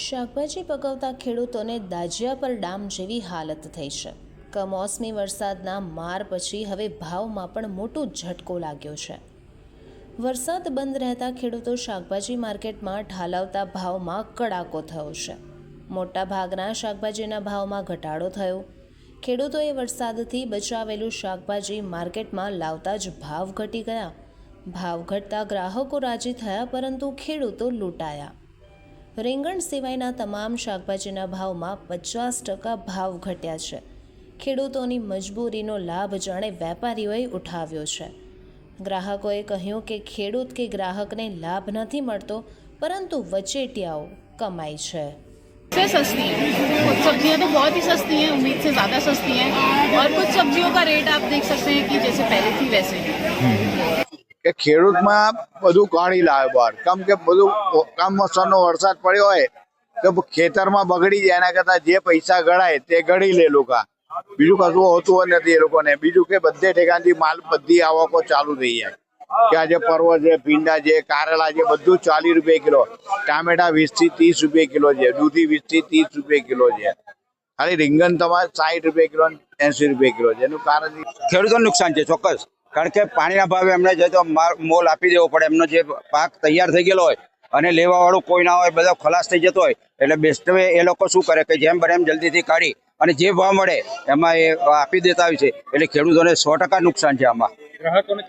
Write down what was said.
શાકભાજી પકવતા ખેડૂતોને દાજિયા પર ડામ જેવી હાલત થઈ છે. કમોસમી વરસાદના માર પછી હવે ભાવમાં પણ મોટો ઝટકો લાગ્યો છે. વરસાદ બંધ રહેતા ખેડૂતો શાકભાજી માર્કેટમાં ઢાલાવતા ભાવમાં કડાકો થયો છે. મોટા ભાગના શાકભાજીના ભાવમાં ઘટાડો થયો. ખેડૂતોએ વરસાદથી બચાવેલું શાકભાજી માર્કેટમાં લાવતા જ ભાવ ઘટી ગયા. ભાવ ઘટતા ગ્રાહકો રાજી થયા, પરંતુ ખેડૂતો લૂંટાયા. રીંગણ સિવાયના તમામ શાકભાજીના ભાવમાં પચાસ ટકા ભાવ ઘટ્યા છે ખેડૂતોની મજબૂરીનો લાભ જાણે વેપારીઓએ ઉઠાવ્યો છે ગ્રાહકોએ કહ્યું કે ખેડૂત કે ગ્રાહકને લાભ નથી મળતો પરંતુ વચેટિયાઓ કમાય છે से सस्ती है कुछ सब्जियां तो बहुत ही सस्ती हैं उम्मीद से ज़्यादा सस्ती हैं और कुछ सब्जियों का रेट आप देख सकते हैं कि जैसे पहले थी वैसे ही ખેડૂતમાં બધું કાઢી લાવે બહાર. કેમ કે બધું કમોસમનો વરસાદ પડ્યો હોય તો ખેતરમાં બગડી જાય, એના કરતા જે પૈસા ગળાય તે ગળી લે લોકો. બીજું કશું હોતું નથી એ લોકોને. બીજું કે બધે ઠેકાણથી માલ બધી આવકો ચાલુ થઈ જાય. કે આજે પર્વ છે, ભીંડા છે, કારેલા છે, બધું ચાલીસ રૂપિયા કિલો. ટામેટા વીસથી ત્રીસ રૂપિયા કિલો છે. દૂધી વીસથી ત્રીસ રૂપિયા કિલો છે. ખાલી રીંગણ તમારે સાઠ રૂપિયા કિલો એસી રૂપિયા કિલો છે. એનું કારણ ઈ ખેડૂતોને નુકસાન છે, ચોક્કસ. કારણ કે પાણીના ભાવે એમને જે તો મોલ આપી દેવો પડે. એમનો જે પાક તૈયાર થઈ ગયેલો હોય અને લેવાવાળું કોઈ ના હોય, બધા ખલાસ થઈ જતો હોય, એટલે બેસ્ટ એ લોકો શું કરે કે જેમ બને એમ જલ્દીથી કાઢી અને જે ભાવ મળે એમાં એ આપી દેતા હોય છે. એટલે ખેડૂતોને સો નુકસાન છે આમાં.